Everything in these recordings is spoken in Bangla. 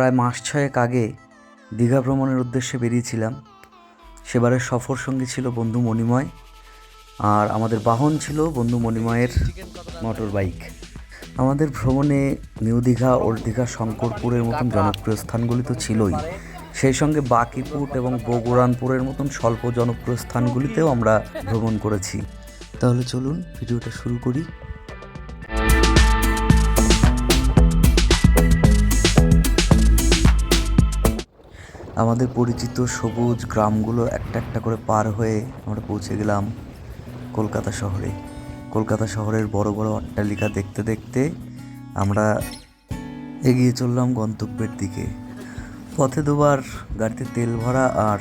প্রায় মাস ছয়েক আগে দীঘা ভ্রমণের উদ্দেশ্যে বেরিয়েছিলাম। সেবারের সফর সঙ্গী ছিল বন্ধু মণিময় আর আমাদের বাহন ছিল বন্ধু মণিময়ের মোটর বাইক আমাদের ভ্রমণে নিউ দীঘা ওল্ড দীঘা শঙ্করপুরের মতন জনপ্রিয় স্থানগুলি তো ছিলই। সেই সঙ্গে বাকিপুট এবং বগুড়ানপুরের মতন স্বল্প জনপ্রিয় স্থানগুলিতেও আমরা ভ্রমণ করেছি। তাহলে চলুন ভিডিওটা শুরু করি। আমাদের পরিচিত সবুজ গ্রামগুলো একটা একটা করে পার হয়ে আমরা পৌঁছে গেলাম কলকাতা শহরে। কলকাতা শহরের বড় বড় অট্টালিকা দেখতে দেখতে আমরা এগিয়ে চললাম গন্তব্যের দিকে। পথে দুবার গাড়িতে তেল ভরা আর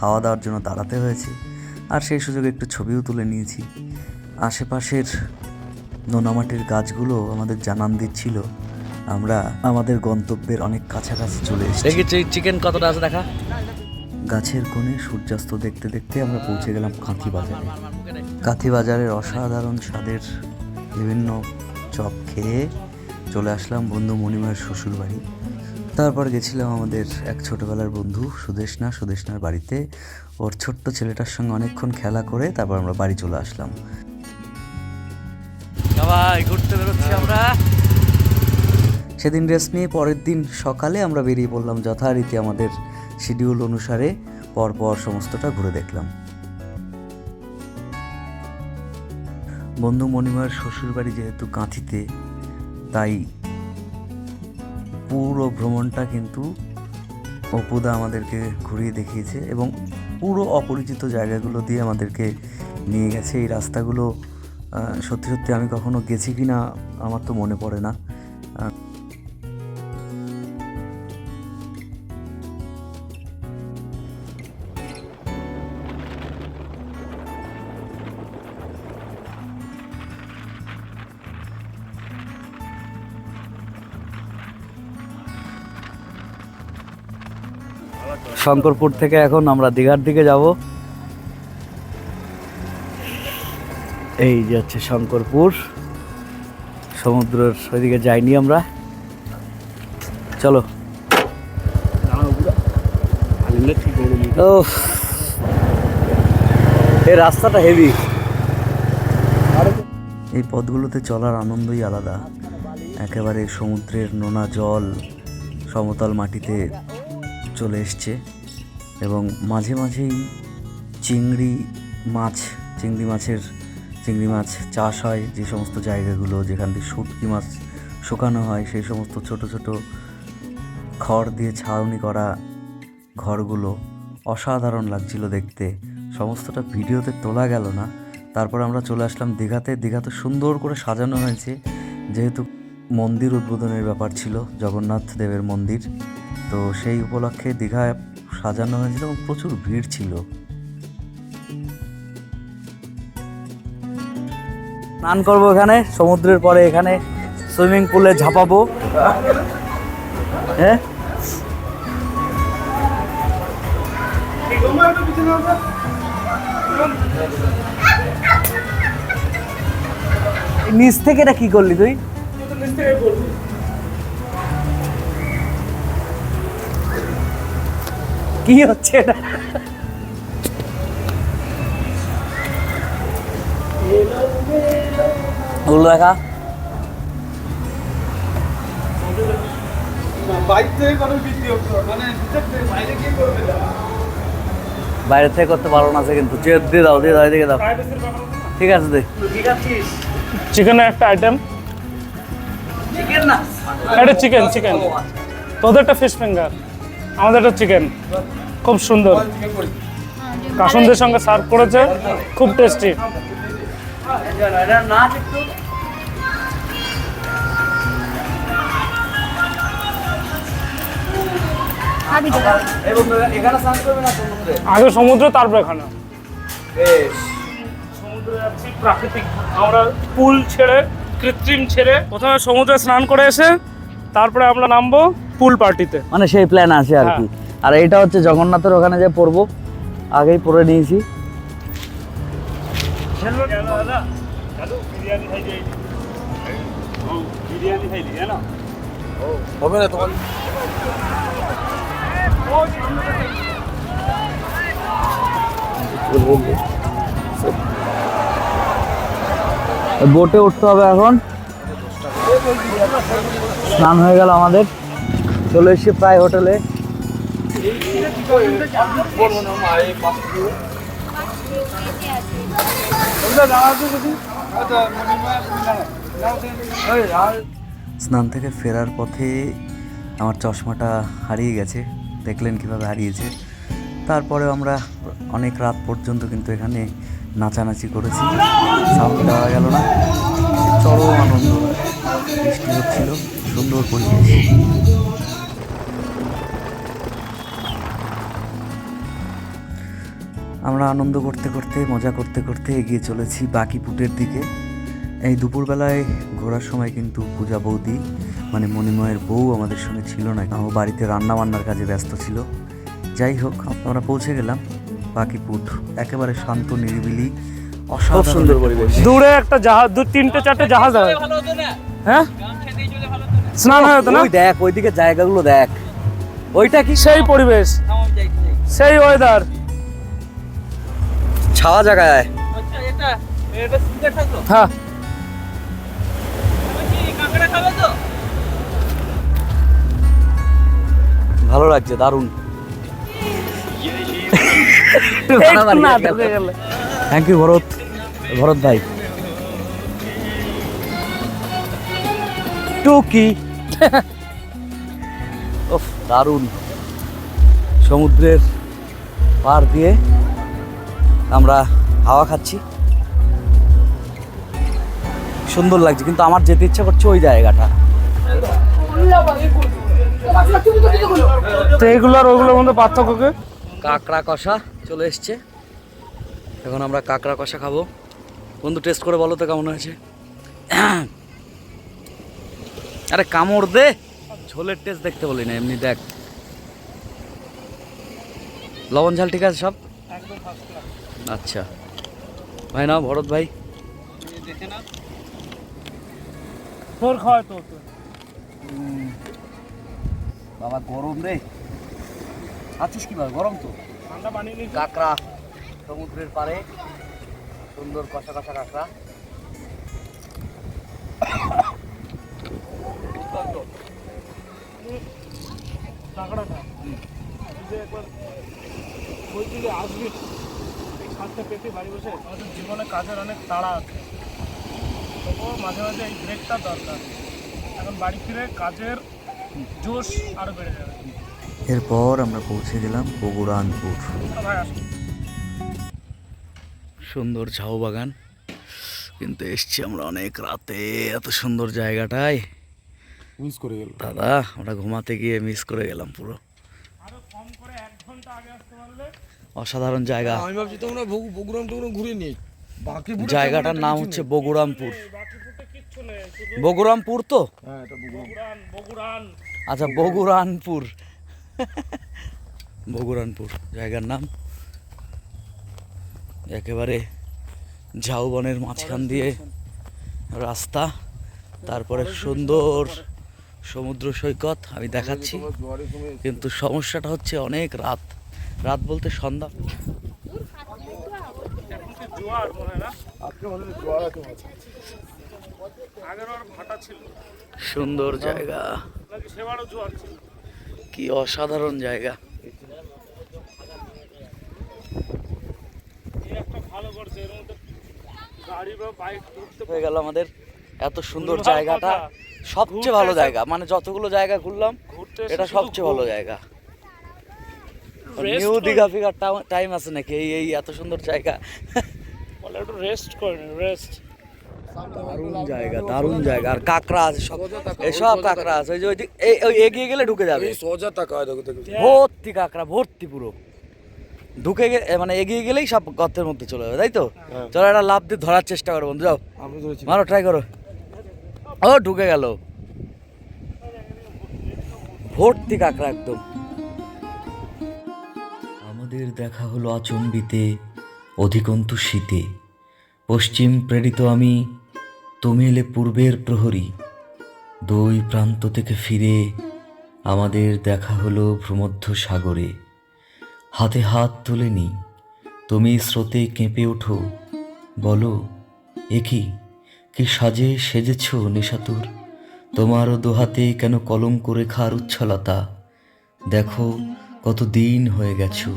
হাওয়া দেওয়ার জন্য দাঁড়াতে হয়েছে। আর সেই সুযোগে একটু ছবিও তুলে নিয়েছি। আশেপাশের নোনামাটির গাছগুলো আমাদের জানান দিচ্ছিল। আমরা আমাদের গন্তব্যের অনেক কাছাকাছি চলে এসেছি। দেখি চিকেন কতটা আছে দেখা। গাছের কোণে সূর্যাস্ত দেখতে দেখতে আমরা পৌঁছে গেলাম কাঁথি বাজারে। কাঁথি বাজারের অসাধারণ স্বাদের বিভিন্ন চপ খেয়ে চলে আসলাম বন্ধু মণিমার শ্বশুর বাড়ি তারপর গেছিলাম আমাদের এক ছোটবেলার বন্ধু সুদেশনা সুদেশনার বাড়িতে ওর ছোট্ট ছেলেটার সঙ্গে অনেকক্ষণ খেলা করে তারপর আমরা বাড়ি চলে আসলাম। ঘুরতে বেরোচ্ছি আমরা। সেদিন রেস্ট নিয়ে পরের দিন সকালে আমরা বেরিয়ে পড়লাম যথারীতি আমাদের শিডিউল অনুসারে পরপর সমস্তটা ঘুরে দেখলাম। বন্ধু মণিমার শ্বশুরবাড়ি যেহেতু কাঁথিতে, তাই পুরো ভ্রমণটা কিন্তু অপুদা আমাদেরকে ঘুরিয়ে দেখিয়েছে এবং পুরো অপরিচিত জায়গাগুলো দিয়ে আমাদেরকে নিয়ে গেছে। এই রাস্তাগুলো সত্যি সত্যি আমি কখনো গেছি কি না আমার তো মনে পড়ে না। শঙ্করপুর থেকে এখন আমরা দীঘার দিকে যাব। এই যে হচ্ছে শঙ্করপুর। সমুদ্রের ওইদিকে যাইনি আমরা। চলো। এই রাস্তাটা হেভি এই পথগুলোতে চলার আনন্দই আলাদা। একেবারে সমুদ্রের নোনা জল, সমতল মাটিতে চলে এসছে এবং মাঝে মাঝেই চিংড়ি মাছ, চিংড়ি মাছের, চিংড়ি মাছ চাষ হয় যে সমস্ত জায়গাগুলো যেখান থেকে শুটকি মাছ শুকানো হয়, সেই সমস্ত ছোট ছোট খড় দিয়ে ছাউনি করা ঘরগুলো অসাধারণ লাগছিল দেখতে। সমস্তটা ভিডিওতে তোলা গেল না। তারপর আমরা চলে আসলাম দীঘাতে। দীঘা তো সুন্দর করে সাজানো হয়েছে। যেহেতু মন্দির উদ্বোধনের ব্যাপার ছিল, জগন্নাথ দেবের মন্দির। তো সেই উপলক্ষে দীঘায় সাজানো হয়েছিল এবং প্রচুর ভিড় ছিল। স্নান করব এখানে, সমুদ্রের পরে এখানে সুইমিং পুলে ঝাপাবো। হ্যাঁ? নিচ থেকে এটা কি করলি তুই? কি হচ্ছে এটা? ওগুলো দেখা। বাইরে থেকে করতে পারো না আছে কিন্তু। চেয়ার দিয়ে দাও দিয়ে দাও এদিকে দাও। ঠিক আছে দে। চিকেনের একটা আইটেম চিকেন না। এটা চিকেন চিকেন একটা ফিশ ফিঙ্গার আমাদেরটা চিকেন খুব সুন্দর। কাসুনদের সঙ্গে সার্ভ করেছে খুব টেস্টি আগে সমুদ্র তারপর এখানে। সমুদ্রে যাচ্ছি প্রাকৃতিক আমরা পুল ছেড়ে কৃত্রিম ছেড়ে প্রথমে সমুদ্রে স্নান করে এসে তারপরে আমরা নামবো পুল পার্টিতে মানে সেই প্ল্যান আছে আর কি। আর এটা হচ্ছে জগন্নাথের ওখানে যে পড়ব আগেই পড়ে নিয়েছি। বোটে উঠতে হবে এখন। স্নান হয়ে গেল আমাদের। চলে এসেছি প্রায় হোটেলে। স্নান থেকে ফেরার পথে আমার চশমাটা হারিয়ে গেছে। দেখলেন কীভাবে হারিয়েছে। তারপরে আমরা অনেক রাত পর্যন্ত কিন্তু এখানে নাচানাচি করেছি। সাউন্ড দেওয়া গেল না। চরম আনন্দ। বৃষ্টি হচ্ছিল। সুন্দর পরিবেশ। আমরা আনন্দ করতে করতে মজা করতে করতে এগিয়ে চলেছি বাকি পুটের দিকে। এই দুপুরবেলায় ঘোরার সময় কিন্তু পূজা বৌদি মানে মণিময়ের বউ আমাদের সঙ্গে ছিল না ও বাড়িতে রান্না বান্নার কাজে ব্যস্ত ছিল। যাই হোক আমরা পৌঁছে গেলাম। বাকিপুট একেবারে শান্ত নিরিবিলি অসাধারণ সুন্দর পরিবেশ। দূরে একটা জাহাজ দু তিনটে চারটে জাহাজ হয় হ্যাঁ? স্নান হয় না? ওই দেখ ওইদিকে জায়গাগুলো দেখ। ওইটা কি? সেই পরিবেশ। সেই ওয়েদার ছাওয়া জায়গায় হ্যাঁ। ভালো লাগছে দারুণ। Thank you Bharat. ভরত ভাই। টুকি। দারুণ। সমুদ্রের পার দিয়ে আমরা হাওয়া খাচ্ছি। সুন্দর লাগছে কিন্তু আমার যেতে ইচ্ছা করছে ওই জায়গাটা। তো এইগুলো আর ওইগুলোর মধ্যে পার্থক্য কি? কাঁকড়া কষা চলে এসছে। এখন আমরা কাঁকড়া কষা খাব। বন্ধু টেস্ট করে বলো তো কেমন হয়েছে? আরে কামড় দে। ঝোলের টেস্ট দেখতে বলি না এমনি দেখ। লবণ ঝাল ঠিক আছে সব? আচ্ছা। ভাই নাও ভরত ভাই। তোর খাওয়ায় তো বাবা গরম রে। আছিস কি ভাই গরম তো। ঠান্ডা পানি কাঁকড়া সমুদ্রের পাড়ে। সুন্দর কষা কষা কাঁকড়া। তুই যে একবার আসবি। পেতে বাড়ি বসে আমাদের জীবনে কাজের অনেক তাড়া আছে। তবুও মাঝে মাঝে এই ব্রেকটা দরকার। এখন বাড়ি ফিরে কাজের জোশ আরও বেড়ে যাবে। এরপর আমরা পৌঁছে গেলাম বগুড়ানপুর। আসুন। সুন্দর ঝাউ বাগান। কিন্তু এসছি আমরা অনেক রাতে। এত সুন্দর জায়গাটায়। মিস করে গেলাম দাদা আমরা ঘুমাতে গিয়ে মিস করে গেলাম পুরো। আরও কম করে এক ঘণ্টা আগে অসাধারণ জায়গা। আমি ভাবছি তোমরা বগু- বগুড়াম টগুড়াম ঘুরে নিই। বাকি জায়গাটার নাম হচ্ছে বগুড়ামপুর। বগুড়ামপুর তো? হ্যাঁ আচ্ছা বগুড়ানপুর। বগুড়ানপুর জায়গার নাম? একেবারে ঝাউবনের মাঝখান দিয়ে রাস্তা তারপরে সুন্দর সমুদ্র সৈকত আমি দেখাচ্ছি। কিন্তু সমস্যাটা হচ্ছে অনেক রাত। রাত বলতে সন্ধ্যা। সুন্দর জায়গা। কি অসাধারণ জায়গা। হয়ে গেল আমাদের। এত সুন্দর জায়গাটা সবচেয়ে ভালো জায়গা। মানে যতগুলো জায়গা ঘুরলাম এটা সবচেয়ে ভালো জায়গা। নিউ দীঘা ফিগার টাইম আছে নাকি? এই এই এত সুন্দর জায়গা। বলে একটু রেস্ট করে রেস্ট দারুণ জায়গা দারুণ জায়গা। আর কাঁকড়া আছে সব। এই সব কাঁকড়া আছে। ওই যে ওই এই এগিয়ে গেলে ঢুকে যাবে। সোজা টাকা দেখো দেখো। ভর্তি কাঁকড়া ভর্তি পুরো। ঢুকে গে এ মানে এগিয়ে গেলেই সব গর্তের মধ্যে চলে যাবে তাই তো? চলো একটা লাভ দিয়ে ধরার চেষ্টা করো বন্ধু যাও। মারো ট্রাই করো। ও ঢুকে গেল। ভর্তি কাঁকড়া একদম। আমাদের দেখা হলো আচম্বিতে, অধিকন্তু শীতে। পশ্চিম প্রেরিত আমি, তুমি এলে পূর্বের প্রহরী। দুই প্রান্ত থেকে ফিরে, আমাদের দেখা হলো ভূমধ্য সাগরে। হাতে হাত তুলে নি, তুমি স্রোতে কেঁপে ওঠো। বলো, এ কি? কি সাজে সেজেছ নেশাতুর? তোমারও দোহাতে কেন কলম করে খার উচ্ছলতা? দেখো কত দিন হয়ে গেছো।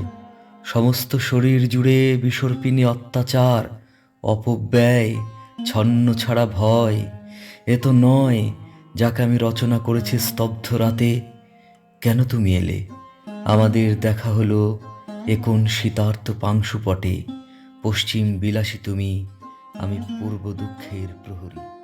সমস্ত শরীর জুড়ে বিসর্পিনী অত্যাচার, অপব্যয়, ছন্ন ছাড়া ভয়। এ তো নয়, যাকে আমি রচনা করেছি স্তব্ধ রাতে। কেন তুমি এলে? আমাদের দেখা হলো এ কোন শীতার্ত পাংশুপটে। পশ্চিম বিলাসী তুমি, আমি পূর্ব দুঃখের প্রহরী।